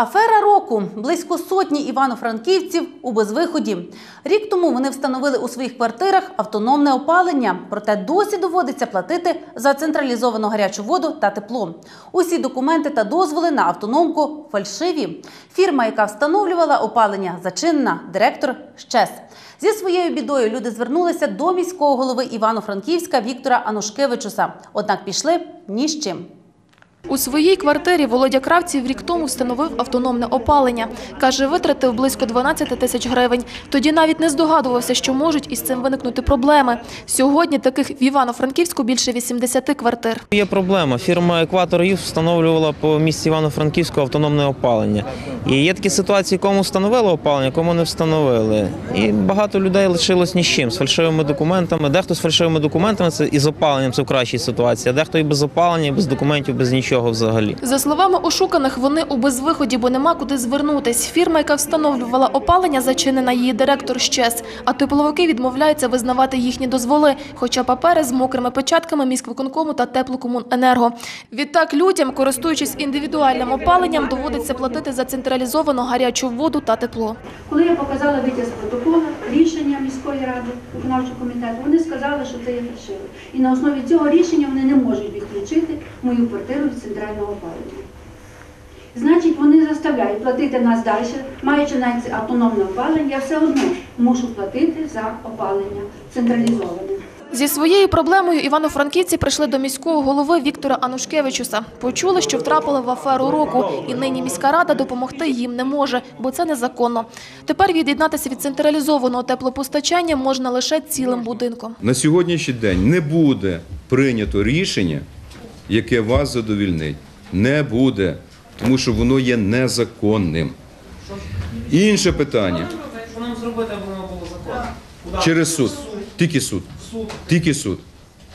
Афера року близько сотні івано-франківців у безвиході. Рік тому вони встановили у своїх квартирах автономне опалення, проте досі доводиться платити за централізовану гарячу воду та тепло. Усі документи та дозволи на автономку фальшиві. Фірма, яка встановлювала опалення, зачинена, директор щез. Зі своєю бідою люди звернулися до міського голови Івано-Франківська Віктора Анушкевичуса. Однак пішли ні з чим. У своїй квартирі Володя Кравців рік тому встановив автономне опалення. Каже, витратив близько 12 тисяч гривень. Тоді навіть не здогадувався, що можуть із цим виникнути проблеми. Сьогодні таких в Івано-Франківську більше 80 квартир. Є проблема. Фірма Екватор Юз встановлювала по місті Івано-Франківську автономне опалення. І є такі ситуації, кому встановили опалення, кому не встановили. І багато людей лишилось ні з чим, з фальшивими документами. Дехто з фальшивими документами це і з опаленням це в кращій ситуації, а дехто і без опалення, і без документів, без нічого взагалі. За словами ошуканих, вони у безвиході, бо нема куди звернутись. Фірма, яка встановлювала опалення, зачинена її директор щез. А тепловики відмовляються визнавати їхні дозволи, хоча папери з мокрими печатками міськвиконкому та теплокомуненерго. Відтак людям, користуючись індивідуальним опаленням, доводиться платити за централізовану гарячу воду та тепло. Коли я показала витяг з протоколу, рішення міської ради, виконавчого комітету, вони сказали, що це є фальшиве. І на основі цього рішення вони не можуть відключити мою квартиру від центрального опалення. Значить, вони заставляють платити нас далі, маючи навіть автономне опалення, я все одно мушу платити за опалення централізоване. Зі своєю проблемою івано-франківці прийшли до міського голови Віктора Анушкевичуса. Почули, що втрапили в аферу року, і нині міська рада допомогти їм не може, бо це незаконно. Тепер від'єднатися від централізованого теплопостачання можна лише цілим будинком. На сьогоднішній день не буде прийнято рішення, яке вас задовільнить. Не буде, тому що воно є незаконним. Інше питання Що нам зробити, аби воно було законно? через суд. Тільки суд. Суд. Тільки суд.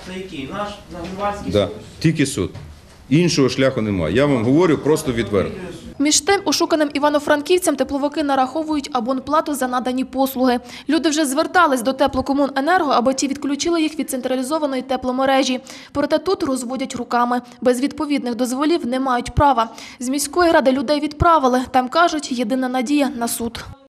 Це який? Наш Нагівальський Да. Тільки суд. Іншого шляху немає. Я вам говорю просто відверто. Між тим, ошуканим івано-франківцям тепловики нараховують абонплату за надані послуги. Люди вже звертались до теплокомуненерго, аби ті відключили їх від централізованої тепломережі. Проте тут розводять руками. Без відповідних дозволів не мають права. З міської ради людей відправили. Там кажуть, єдина надія на суд.